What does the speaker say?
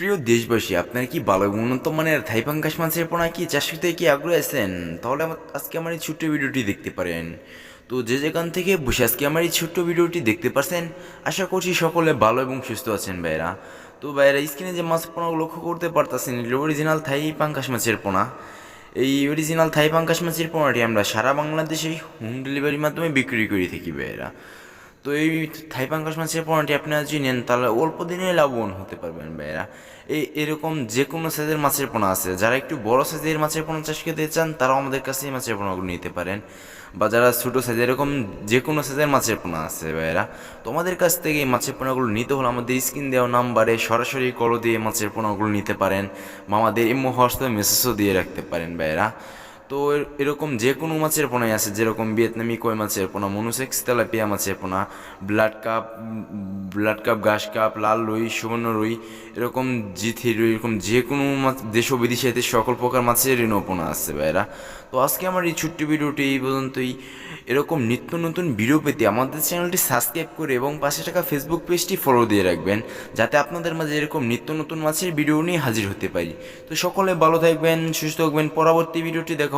প্রিয় দেশবাসী, আপনারা কি ভালো উন্নত মানের থাই পাঙ্গাস মাছের পোনা কি চাষ করতে কি আগ্রহী আছেন? তাহলে আজকে আমার এই ছোট্ট ভিডিওটি দেখতে পারেন। তো যে যেখান থেকে বসে আজকে আমার এই ছোট্ট ভিডিওটি দেখতে পারছেন, আশা করছি সকলে ভালো এবং সুস্থ আছেন ভাইরা। তো ভাইরা স্ক্রিনে যে মাছ পোনা লক্ষ্য করতে পারতেছেন অরিজিনাল থাই পাঙ্গাস মাছের পোনা। এই অরিজিনাল থাই পাঙ্গাস মাছের পোনাটি আমরা সারা বাংলাদেশে হোম ডেলিভারির মাধ্যমে বিক্রি করে থাকি ভাইরা। তো এই থাই পাঙ্গাস মাছের পোনাটি আপনারা যদি নেন, তাহলে অল্প দিনে লাভবান হতে পারবেন ভাইরা এই এরকম যে কোনো সাইজের মাছের পোনা আছে। যারা একটু বড় সাইজের মাছের পোনা চাষ করতে চান, তারাও আমাদের কাছে এই মাছের পোনাগুলো নিতে পারেন। বা যারা ছোটো সাইজের, এরকম যে কোনো সাইজের মাছের পোনা আছে ভাইরা তোমাদের কাছ থেকে এই মাছের পোনাগুলো নিতে হলে আমাদের স্ক্রিন দেওয়া নাম্বারে সরাসরি কল দিয়ে মাছের পোনাগুলো নিতে পারেন। বা আমাদের ইমো হোয়াটসঅ্যাপে মেসেজও দিয়ে রাখতে পারেন ভাইরা তো এর- এরকম যে কোনো মাছের পোনাই আছে, যেরকম ভিয়েতনামি কই মাছের পোনা, মনুসেক্স তেলাপিয়া মাছের পোনা, ব্লাড কাপ ব্লাড কাপ, ঘাস কাপ, লাল রুই, সুবর্ণ রুই, এরকম জিথি রুই, এরকম যে কোনো মাছ দেশ বিদেশে সকল প্রকার মাছের ঋণ পোনা আছে ভাইরা তো আজকে আমার এই ছোট্ট ভিডিওটি এই পর্যন্তই। এরকম নিত্য নতুন ভিডিও পেতে আমাদের চ্যানেলটি সাবস্ক্রাইব করে এবং পাশে থাকা ফেসবুক পেজটি ফলো দিয়ে রাখবেন, যাতে আপনাদের মাঝে এরকম নিত্য নতুন মাছের ভিডিও নিয়ে হাজির হতে পারি। তো সকলে ভালো থাকবেন, সুস্থ থাকবেন। পরবর্তী ভিডিওটি দেখা